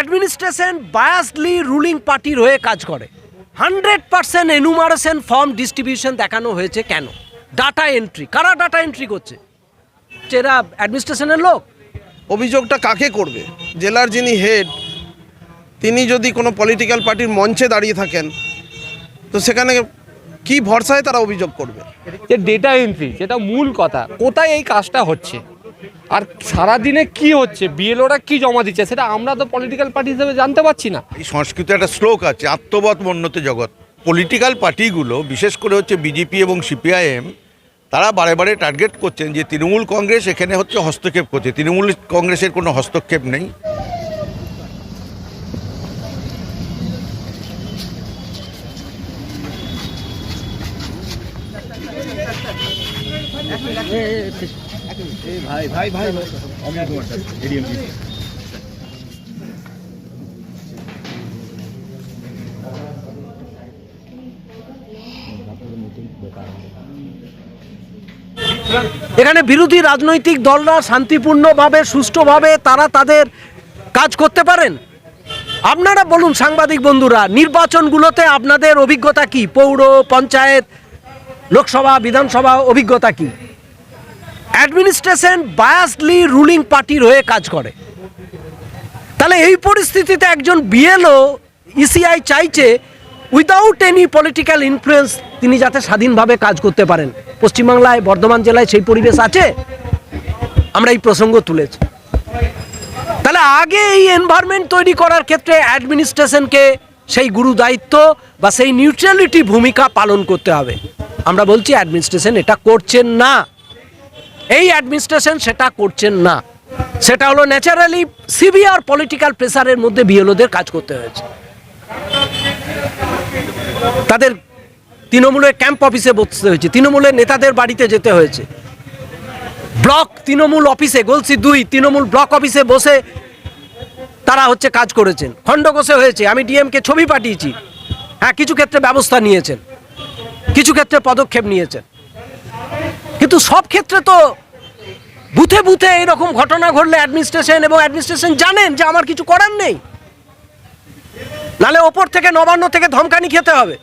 Administration বায়াসলি ruling পার্টির হয়ে কাজ করে। Hundred percent enumeration form distribution দেখানো হয়েছে কেন? Data entry. কারা ডাটা এন্ট্রি করছে? এরা অ্যাডমিনিস্ট্রেশনের লোক। অভিযোগটা কাকে করবে? জেলার যিনি হেড তিনি যদি কোনো পলিটিক্যাল পার্টির মঞ্চে দাঁড়িয়ে থাকেন তো সেখানে কি ভরসায় তারা অভিযোগ করবে? যে ডেটা এন্ট্রি যেটা মূল কথা। কোথায় এই কাজটা হচ্ছে? আর সারাদিনে কি হচ্ছে বিএলওরা কি জমা দিচ্ছে সেটা আমরা তো পলিটিক্যাল পার্টি হিসেবে জানতে পারছি না এই সংস্কৃত একটা শ্লোক আছে আত্মবৎ মন্যতে জগৎ পলিটিক্যাল পার্টিগুলো বিশেষ করে হচ্ছে বিজেপি এবং সিপিআইএম তারা বারে বারে টার্গেট করছেন যে তৃণমূল কংগ্রেস এখানে হচ্ছে হস্তক্ষেপ করছে তৃণমূল কংগ্রেসের কোনো হস্তক্ষেপ নেই এখানে বিরোধী রাজনৈতিক দলরা শান্তিপূর্ণভাবে, সুষ্ঠুভাবে তারা তাদের কাজ করতে পারেন। আপনারা বলুন, সাংবাদিক বন্ধুরা, নির্বাচনগুলোতে আপনাদের অভিজ্ঞতা কি? পৌর, পঞ্চায়েত, লোকসভা, বিধানসভা অভিজ্ঞতা কি? অ্যাডমিনিস্ট্রেশন বায়াসলি রুলিং পার্টির হয়ে কাজ করে। তাহলে এই পরিস্থিতিতে একজন বিএলও ইসিআই চাইছে উইদাউট এনি পলিটিক্যাল ইনফ্লুয়েন্স তিনি যাতে স্বাধীনভাবে কাজ করতে পারেন। পশ্চিমবাংলায়, বর্ধমান জেলায় সেই পরিবেশ আছে? আমরা এই প্রসঙ্গ তুলেছি। তাহলে আগে এই এনভায়রনমেন্ট তৈরি করার ক্ষেত্রে অ্যাডমিনিস্ট্রেশনকে সেই গুরু দায়িত্ব বা সেই নিউট্রালিটি ভূমিকা পালন করতে হবে। আমরা বলছি অ্যাডমিনিস্ট্রেশন এটা করছেন না। এই অ্যাডমিনিস্ট্রেশন সেটা করছেন না। সেটা হলো ন্যাচারালি সিভিয়ার পলিটিক্যাল প্রেসারের মধ্যে বিএলওদের কাজ করতে হয়েছে। তাদের তৃণমূলের ক্যাম্প অফিসে বসতে হয়েছে, তৃণমূলের নেতাদের বাড়িতে যেতে হয়েছে। ব্লক তৃণমূল অফিসে গলসি দুই, তৃণমূল ব্লক অফিসে বসে তারা হচ্ছে কাজ করেছেন। খণ্ডঘোষে হয়েছে, আমি ডিএমকে ছবি পাঠিয়েছি। হ্যাঁ কিছু ক্ষেত্রে ব্যবস্থা নিয়েছেন। কিছু ক্ষেত্রে পদক্ষেপ নিয়েছেন। কিন্তু সব ক্ষেত্রে তো বুথে বুথে এরকম ঘটনা ঘটলে অ্যাডমিনিস্ট্রেশন এবং অ্যাডমিনিস্ট্রেশন জানেন যে আমার কিছু করার নেই। নালে ওপর থেকে নবান্ন থেকে ধমকানি খেতে হবে।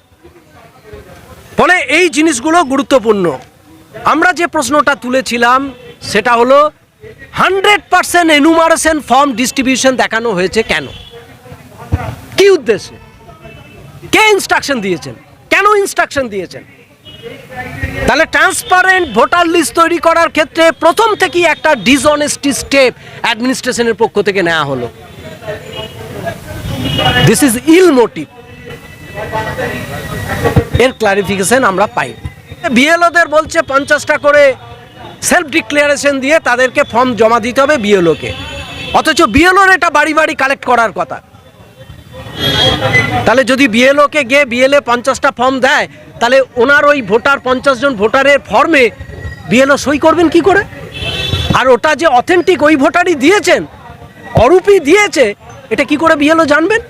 ফলে এই জিনিসগুলো গুরুত্বপূর্ণ। আমরা যে প্রশ্নটা তুলেছিলাম, সেটা হলো hundred percent enumeration form distribution দেখানো হয়েছে কেন? কি উদ্দেশ্যে? কে ইনস্ট্রাকশন দিয়েছেন? কেন ইনস্ট্রাকশন দিয়েছেন? তাহলে ট্রান্সপারেন্ট ভোটার লিস্ট তৈরি করার ক্ষেত্রে প্রথম থেকেই একটা ডিসঅনেস্টি স্টেপ অ্যাডমিনিস্ট্রেশনের পক্ষ থেকে নেওয়া হলো। দিস ইজ ইল মোটিভ এর ক্লারিফিকেশন আমরা পাই। বিএলওদের বলছে পঞ্চাশটা করে সেলফ ডিক্লারেশন দিয়ে তাদেরকে ফর্ম জমা দিতে হবে বিএলওকে অথচ বিএলওর এটা বাড়ি বাড়ি কালেক্ট করার কথা। তাহলে যদি বিএলওকে গিয়ে বিএলএ পঞ্চাশটা ফর্ম দেয় তাহলে ওনার ওই ভোটার পঞ্চাশ জন ভোটারের ফর্মে বিএলও সই করবেন কি করে? আর ওটা যে অথেন্টিক ওই ভোটারই দিয়েছেন অরূপই দিয়েছে এটা কি করে বিএলও জানবেন?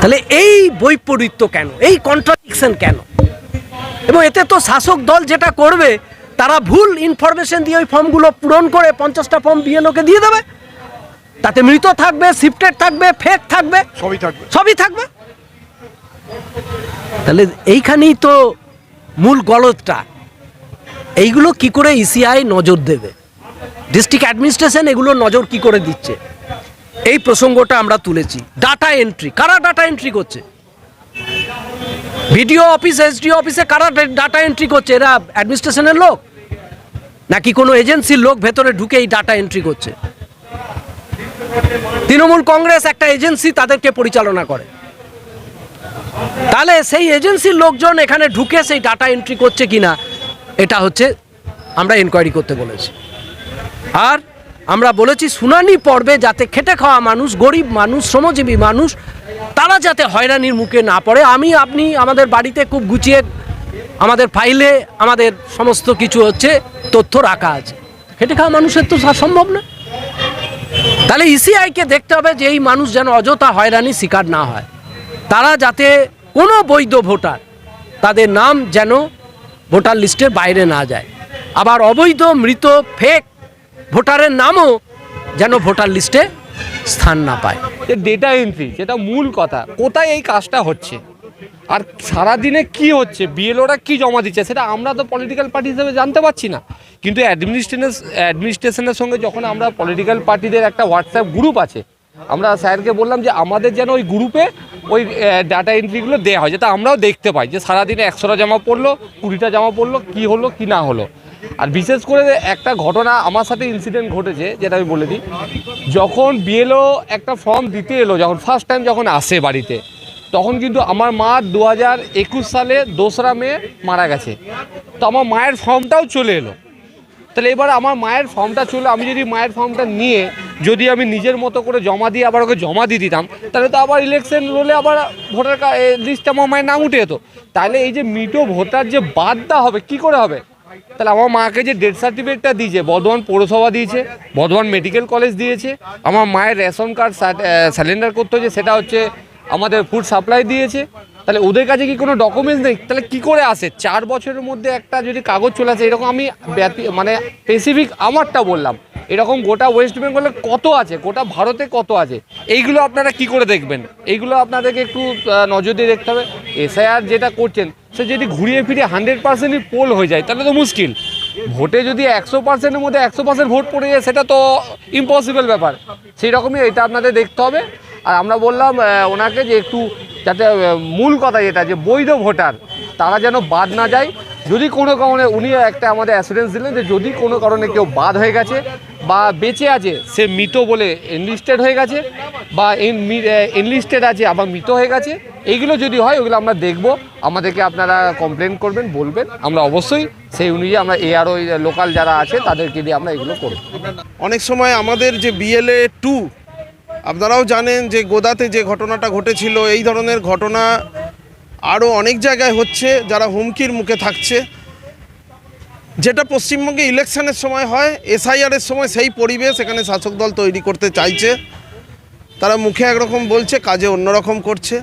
তাহলে এই বৈপরীত্য কেন? এই কন্ট্রাডিকশন কেন? এবং এতে তো শাসক দল যেটা করবে তারা ভুল ইনফরমেশন দিয়ে ওই ফর্মগুলো পূরণ করে পঞ্চাশটা ফর্ম বিএলওকে দিয়ে দেবে। তাতে মৃত থাকবে শিফটেড থাকবে ফেক থাকবে। সবই থাকবে। সবই থাকবে। তাহলে এইখানেই তো মূল গলতটা এইগুলো কি করে ইসিআই নজর দেবে? ডিস্ট্রিক্ট অ্যাডমিনিস্ট্রেশন এগুলো নজর কি করে দিচ্ছে? এই প্রসঙ্গটা আমরা তুলেছি। ডাটা এন্ট্রি কারা ডাটা এন্ট্রি করছে? ভিডিও অফিস এসডিও অফিসে কারা ডাটা এন্ট্রি করছে? এরা অ্যাডমিনিস্ট্রেশনের লোক? নাকি কোনো এজেন্সির লোক ভেতরে ঢুকে এই ডাটা এন্ট্রি করছে? তৃণমূল কংগ্রেস একটা এজেন্সি তাদেরকে পরিচালনা করে। তাহলে সেই এজেন্সির লোকজন এখানে ঢুকে সেই ডাটা এন্ট্রি করছে কিনা, এটা হচ্ছে আমরা এনকোয়ারি করতে বলেছি। আর আমরা বলেছি শুনানি পর্বে যাতে খেটে খাওয়া মানুষ, গরিব মানুষ, শ্রমজীবী মানুষ, তারা যাতে হয়রানির মুখে না পড়ে। আমি, আপনি আমাদের বাড়িতে খুব গুছিয়ে আমাদের ফাইলে আমাদের সমস্ত কিছু হচ্ছে, তথ্য রাখা আছে। খেটে খাওয়া মানুষের তো সম্ভব না। তাহলে ইসিআইকে দেখতে হবে যে এই মানুষ যেন অযথা হয়রানি শিকার না হয়। তারা যাতে কোনো বৈধ ভোটার, তাদের নাম যেন ভোটার লিস্টের বাইরে না যায়। আবার অবৈধ, মৃত ফেক ভোটারের নামও যেন ভোটার লিস্টে স্থান না পায়। যে ডেটা এন্ট্রি যেটা মূল কথা। কোথায় এই কাজটা হচ্ছে? আর সারাদিনে কি হচ্ছে? বিএলওরা কি জমা দিচ্ছে? সেটা আমরা তো পলিটিক্যাল পার্টি হিসেবে জানতে পারছি না। কিন্তু অ্যাডমিনিস্ট্রেশনের অ্যাডমিনিস্ট্রেশনের সঙ্গে যখন আমরা পলিটিক্যাল পার্টিদের একটা হোয়াটসঅ্যাপ গ্রুপ আছে আমরা স্যারকে বললাম যে আমাদের যেন ওই গ্রুপে ওই ডাটা এন্ট্রিগুলো দেওয়া হয়, যাতে আমরাও দেখতে পাই যে সারাদিনে একশোটা জামা পড়ল, কুড়িটা জামা পড়ল, কি হলো, কি না হলো। আর বিশেষ করে একটা ঘটনা আমার সাথে ইনসিডেন্ট ঘটেছে, যেটা আমি বলে দিই। যখন বিএলও একটা ফর্ম দিতে এলো, যখন ফার্স্ট টাইম যখন আসে বাড়িতে, তখন কিন্তু আমার মা দু হাজার একুশ সালে দোসরা মে মারা গেছে। তো আমার মায়ের ফর্মটাও চলে এলো। তাহলে এবার আমার মায়ের ফর্মটা চলে, আমি যদি মায়ের ফর্মটা নিয়ে যদি আমি নিজের মতো করে জমা দিয়ে আবার ওকে জমা দিয়ে দিতাম, তাহলে তো আবার ইলেকশন রোলে আবার ভোটার লিস্টে আমার মায়ের নাম উঠে যেত। তাহলে এই যে মৃত ভোটার যে বাদটা হবে, কি করে হবে? তাহলে আমার মাকে যে ডেথ সার্টিফিকেটটা দিয়েছে, বর্ধমান পৌরসভা দিয়েছে, বর্ধমান মেডিকেল কলেজ দিয়েছে, আমার মায়ের রেশন কার্ড স্যালেন্ডার করতে হচ্ছে সেটা হচ্ছে আমাদের ফুড সাপ্লাই দিয়েছে তাহলে ওদের কাছে কি কোনো ডকুমেন্টস নেই? তাহলে কি করে আসে? চার বছরের মধ্যে একটা যদি কাগজ চলে আসে, এরকম আমি মানে স্পেসিফিক আমারটা বললাম। এরকম গোটা ওয়েস্ট বেঙ্গলে কত আছে? গোটা ভারতে কত আছে? এইগুলো আপনারা কি করে দেখবেন? এইগুলো আপনাদেরকে একটু নজর দিয়ে দেখতে হবে। এসআইআর যেটা করছেন, সে যদি ঘুরিয়ে ফিরিয়ে হান্ড্রেড পার্সেন্টই পোল হয়ে যায়, তাহলে তো মুশকিল। ভোটে যদি একশো পার্সেন্টের মধ্যে একশো পার্সেন্ট ভোট পড়ে যায়, সেটা তো ইম্পসিবল ব্যাপার। সেই রকমই এটা আপনাদের দেখতে হবে। আর আমরা বললাম ওনাকে যে একটু যাতে মূল কথা যেটা, যে বৈধ ভোটার, তারা যেন বাদ না যায়। যদি কোনো কারণে উনি একটা আমাদের অ্যাসুরেন্স দিলেন যে যদি কোনো কারণে কেউ বাদ হয়ে গেছে বা বেঁচে আছে, সে মৃত বলে এনলিস্টেড হয়ে গেছে বা এনলিস্টেড আছে আবার মৃত হয়ে গেছে, এইগুলো যদি হয়, ওগুলো আমরা দেখব। আমাদেরকে আপনারা কমপ্লেন করবেন, বলবেন। আমরা অবশ্যই সেই অনুযায়ী আমরা এআরও লোকাল যারা আছে, তাদেরকে দিয়ে আমরা এগুলো করব। অনেক সময় আমাদের যে বিএলএ টু আপনারাও জানেন যে গোদাতে যে ঘটনাটা ঘটেছিল, এই ধরনের ঘটনা আরও অনেক জায়গায় হচ্ছে যারা হুমকির মুখে থাকছে। যেটা পশ্চিমবঙ্গে ইলেকশনের সময় হয় এসআইআরের সময় সেই পরিবেশ এখানে শাসক দল তৈরি করতে চাইছে। তারা মুখে একরকম বলছে, কাজে অন্যরকম করছে।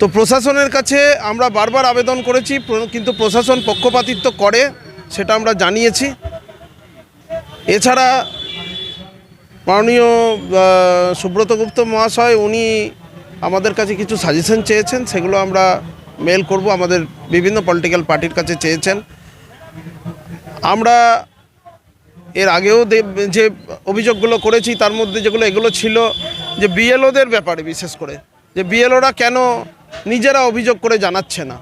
তো প্রশাসনের কাছে আমরা বারবার আবেদন করেছি কিন্তু প্রশাসন পক্ষপাতিত্ব করে, সেটা আমরা জানিয়েছি। এছাড়া মাননীয় সুব্রত গুপ্ত মহাশয়, উনি আমাদের কাছে কিছু সাজেশন চেয়েছেন, সেগুলো আমরা মেল করব, আমাদের বিভিন্ন পলিটিক্যাল পার্টির কাছে চেয়েছেন। আমরা এর আগেও যে অভিযোগগুলো করেছি, তার মধ্যে যেগুলো, এগুলো ছিল যে বিএলওদের ব্যাপারে বিশেষ করে, যে বিএলওরা কেন নিজেরা অভিযোগ করে জানাচ্ছে না।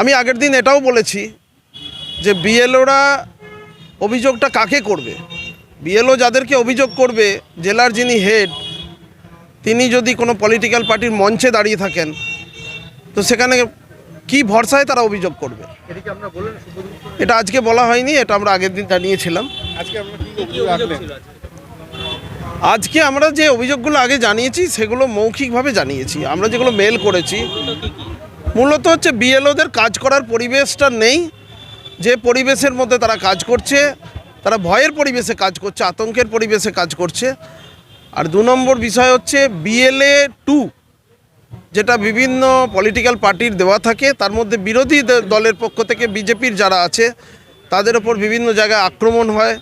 আমি আগের দিন এটাও বলেছি যে বিএলওরা অভিযোগটা কাকে করবে? বিএলও যাদেরকে অভিযোগ করবে জেলার যিনি হেড তিনি যদি কোনো পলিটিক্যাল পার্টির মঞ্চে দাঁড়িয়ে থাকেন তো সেখানে কি ভরসায় তারা অভিযোগ করবে? এটা আজকে বলা হয়নি এটা আমরা আগের দিন জানিয়েছিলাম। আজকে আমরা যে অভিযোগগুলো আগে জানিয়েছি সেগুলো মৌখিকভাবে জানিয়েছি। আমরা যেগুলো মেল করেছি মূলত হচ্ছে বিএলওদের কাজ করার পরিবেশটা নেই। যে পরিবেশের মধ্যে তারা কাজ করছে তারা ভয়ের পরিবেশে কাজ করছে, আতঙ্কের পরিবেশে কাজ করছে। আর দু নম্বর বিষয় হচ্ছে বিএলএ টু যেটা বিভিন্ন পলিটিক্যাল পার্টির দেওয়া থাকে, তার মধ্যে বিরোধী দলের পক্ষ থেকে বিজেপির যারা আছে, তাদের ওপর বিভিন্ন জায়গায় আক্রমণ হয়,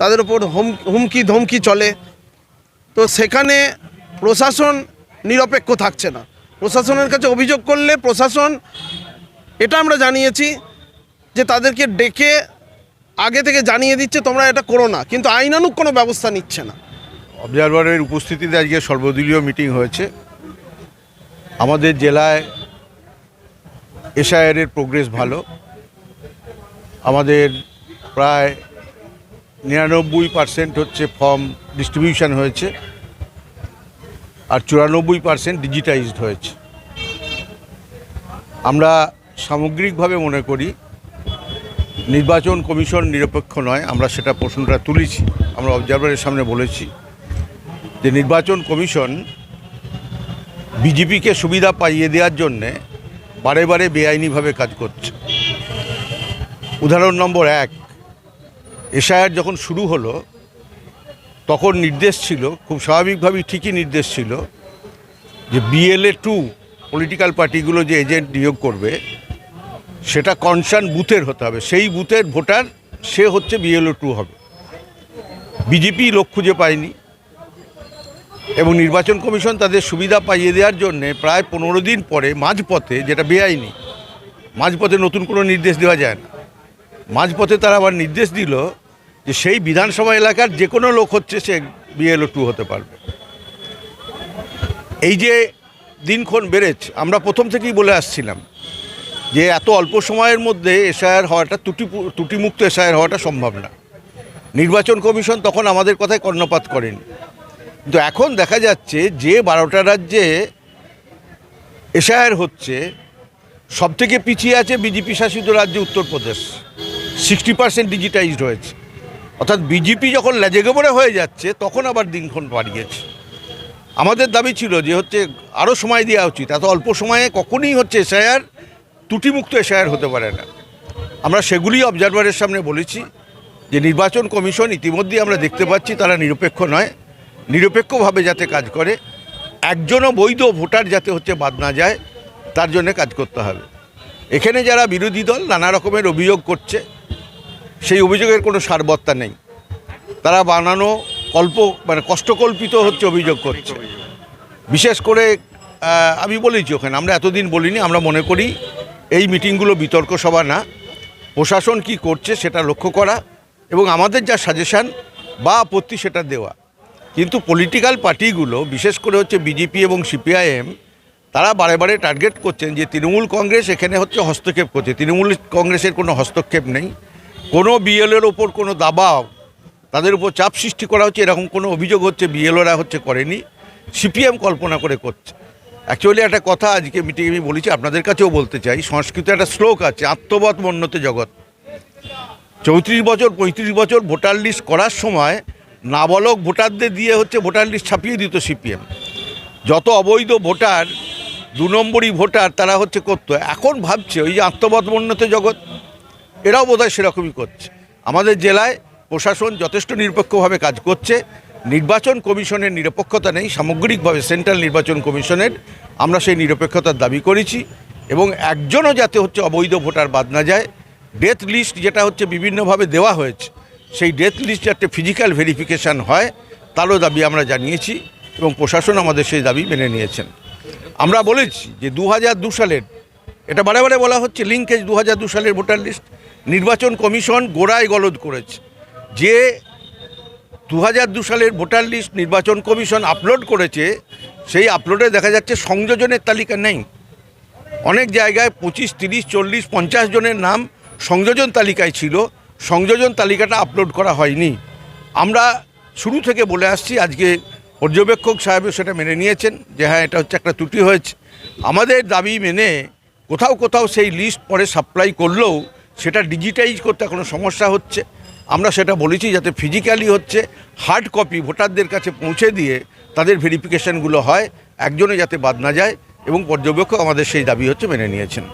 তাদের ওপর হুম হুমকি ধমকি চলে। তো সেখানে প্রশাসন নিরপেক্ষ থাকছে না। প্রশাসনের কাছে অভিযোগ করলে প্রশাসন, এটা আমরা জানিয়েছি যে তাদেরকে ডেকে আগে থেকে জানিয়ে দিচ্ছে, তোমরা এটা করো না। কিন্তু আইনানুক কোনো ব্যবস্থা নিচ্ছে না। অবজারভারের উপস্থিতিতে আজকে সর্বদলীয় মিটিং হয়েছে। আমাদের জেলায় এসআইআরের প্রোগ্রেস ভালো। আমাদের প্রায় নিরানব্বই পার্সেন্ট হচ্ছে ফর্ম ডিস্ট্রিবিউশন হয়েছে। আর চুরানব্বই পার্সেন্ট ডিজিটাইজড হয়েছে। আমরা সামগ্রিকভাবে মনে করি নির্বাচন কমিশন নিরপেক্ষ নয়, আমরা সেটা প্রশ্নটা তুলেছি, আমরা অবজারভারের সামনে বলেছি যে নির্বাচন কমিশন বিজেপিকে সুবিধা পাইয়ে দেওয়ার জন্যে বারে বারে বেআইনিভাবে কাজ করছে। উদাহরণ নম্বর এক, এসআইআর যখন শুরু হলো, তখন নির্দেশ ছিল, খুব স্বাভাবিকভাবেই ঠিকই নির্দেশ ছিল, যে বিএলএ টু পলিটিক্যাল পার্টিগুলো যে এজেন্ট নিয়োগ করবে সেটা কনসার্ন বুথের হতে হবে। সেই বুথের ভোটার, সে হচ্ছে বিএলও টু হবে। বিজেপি লোক খুঁজে পায়নি এবং নির্বাচন কমিশন তাদের সুবিধা পাইয়ে দেওয়ার জন্যে প্রায় পনেরো দিন পরে মাঝপথে, যেটা বেআইনি, মাঝপথে নতুন কোনো নির্দেশ দেওয়া যায় না। মাঝপথে তারা আবার নির্দেশ দিল যে সেই বিধানসভা এলাকার যে কোনো লোক হচ্ছে সে বিএলও টু হতে পারবে। এই যে দিনক্ষণ বেড়েছে, আমরা প্রথম থেকেই বলে আসছিলাম যে এত অল্প সময়ের মধ্যে এসআইআর হওয়াটা ত্রুটি ত্রুটিমুক্ত এসআইআর হওয়াটা সম্ভব না। নির্বাচন কমিশন তখন আমাদের কথায় কর্ণপাত করেনি। কিন্তু এখন দেখা যাচ্ছে যে বারোটা রাজ্যে এসআইআর হচ্ছে সব থেকে পিছিয়ে আছে বিজেপি শাসিত রাজ্য উত্তরপ্রদেশ। সিক্সটি পার্সেন্ট ডিজিটাইজড হয়েছে। অর্থাৎ বিজেপি যখন লেজেগেবরে হয়ে যাচ্ছে, তখন আবার দিনক্ষণ বাড়িয়েছে। আমাদের দাবি ছিল যে হচ্ছে আরও সময় দেওয়া উচিত। এত অল্প সময়ে কখনই হচ্ছে এসআইআর ত্রুটিমুক্ত এসআইআর হতে পারে না। আমরা সেগুলি অবজারভারের সামনে বলেছি যে নির্বাচন কমিশন ইতিমধ্যেই আমরা দেখতে পাচ্ছি তারা নিরপেক্ষ নয়। নিরপেক্ষভাবে যাতে কাজ করে, একজনও বৈধ ভোটার যাতে হচ্ছে বাদ না যায়, তার জন্য কাজ করতে হবে। এখানে যারা বিরোধী দল নানা রকমের অভিযোগ করছে, সেই অভিযোগের কোনো সারবত্তা নেই। তারা বানানো কল্প মানে কষ্টকল্পিত হচ্ছে অভিযোগ করছে। বিশেষ করে আমি বলেছি ওখানে, আমরা এতদিন বলিনি, আমরা মনে করি এই মিটিংগুলো বিতর্ক সভা না। প্রশাসন কি করছে সেটা লক্ষ্য করা এবং আমাদের যা সাজেশান বা আপত্তি সেটা দেওয়া। কিন্তু পলিটিক্যাল পার্টিগুলো বিশেষ করে হচ্ছে বিজেপি এবং সিপিআইএম তারা বারে বারে টার্গেট করছেন যে তৃণমূল কংগ্রেস এখানে হচ্ছে হস্তক্ষেপ করছে। তৃণমূল কংগ্রেসের কোনো হস্তক্ষেপ নেই। কোনো বিএলের ওপর কোনো দাবাও, তাদের উপর চাপ সৃষ্টি করা হচ্ছে, এরকম কোনো অভিযোগ হচ্ছে বিএলওরা হচ্ছে করেনি। সিপিএম কল্পনা করে করছে। অ্যাকচুয়ালি একটা কথা আজকে মিটিংয়ে আমি বলেছি, আপনাদের কাছেও বলতে চাই, সংস্কৃত একটা শ্লোক আছে আত্মবৎ মন্যতে জগৎ। চৌত্রিশ বছর, পঁয়ত্রিশ বছর ভোটার লিস্ট করার সময় নাবালক ভোটারদের দিয়ে হচ্ছে ভোটার লিস্ট ছাপিয়ে দিত সিপিএম। যত অবৈধ ভোটার, দু নম্বরই ভোটার তারা হচ্ছে করতো। এখন ভাবছে ওই যে আত্মবৎমন্যতে জগৎ, এরাও বোধহয় সেরকমই করছে। আমাদের জেলায় প্রশাসন যথেষ্ট নিরপেক্ষভাবে কাজ করছে নির্বাচন কমিশনের নিরপেক্ষতা নেই, সামগ্রিকভাবে সেন্ট্রাল নির্বাচন কমিশনের, আমরা সেই নিরপেক্ষতার দাবি করেছি এবং একজনও যাতে হচ্ছে অবৈধ ভোটার বাদ না যায়। ডেথ লিস্ট যেটা হচ্ছে বিভিন্নভাবে দেওয়া হয়েছে, সেই ডেথ লিস্ট যাতে ফিজিক্যাল ভেরিফিকেশান হয়, তারও দাবি আমরা জানিয়েছি এবং প্রশাসন আমাদের সেই দাবি মেনে নিয়েছেন। আমরা বলেছি যে দু হাজার দু সালের, এটা বারে বারে বলা হচ্ছে লিঙ্কেজ দু সালের ভোটার লিস্ট নির্বাচন কমিশন গোড়ায় গলদ করেছে। যে দু হাজার দু সালের ভোটার লিস্ট নির্বাচন কমিশন আপলোড করেছে, সেই আপলোডে দেখা যাচ্ছে সংযোজনের তালিকা নেই। অনেক জায়গায় পঁচিশ, তিরিশ, চল্লিশ, পঞ্চাশ জনের নাম সংযোজন তালিকায় ছিল, সংযোজন তালিকাটা আপলোড করা হয়নি। আমরা শুরু থেকে বলে আসছি, আজকে পর্যবেক্ষক সাহেবও সেটা মেনে নিয়েছেন যে হ্যাঁ এটা হচ্ছে একটা ত্রুটি হয়েছে। আমাদের দাবি মেনে কোথাও কোথাও সেই লিস্ট পরে সাপ্লাই করলেও সেটা ডিজিটাইজ করতে কোনো সমস্যা হচ্ছে। আমরা সেটা বলেছি যাতে ফিজিক্যালি হচ্ছে হার্ড কপি ভোটারদের কাছে পৌঁছে দিয়ে তাদের ভেরিফিকেশনগুলো হয় একজনে যাতে বাদ না যায় এবং পর্যবেক্ষক আমাদের সেই দাবি হচ্ছে মেনে নিয়েছেন।